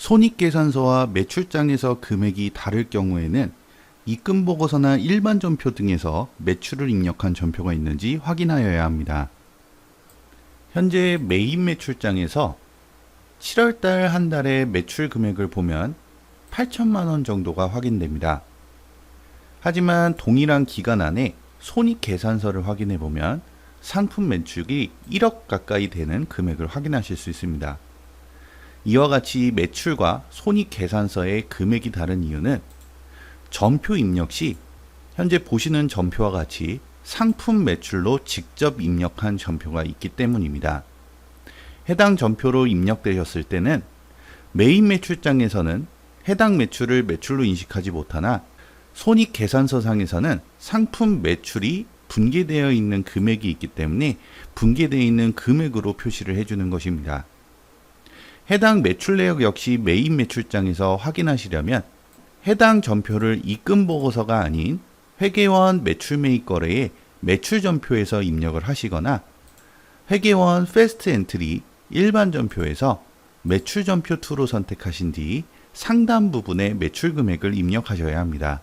손익계산서와 매출장에서 금액이 다를 경우에는 입금 보고서나 일반 전표 등에서 매출을 입력한 전표가 있는지 확인하여야 합니다. 현재 메인 매출장에서 7월달 한 달의 매출 금액을 보면 8천만 원 정도가 확인됩니다. 하지만 동일한 기간 안에 손익 계산서를 확인해 보면 상품 매출이 1억 가까이 되는 금액을 확인하실 수 있습니다. 이와 같이 매출과 손익 계산서의 금액이 다른 이유는 전표 입력 시 현재 보시는 전표와 같이 상품 매출로 직접 입력한 전표가 있기 때문입니다. 해당 전표로 입력되셨을 때는 메인 매출장에서는 해당 매출을 매출로 인식하지 못하나 손익 계산서상에서는 상품 매출이 분계되어 있는 금액이 있기 때문에 분계되어 있는 금액으로 표시를 해주는 것입니다. 해당 매출 내역 역시 메인 매출장에서 확인하시려면 해당 전표를 입금 보고서가 아닌 회계원 매출 매입 거래의 매출 전표에서 입력을 하시거나 회계원 패스트 엔트리 일반 전표에서 매출 전표 2로 선택하신 뒤 상단 부분에 매출 금액을 입력하셔야 합니다.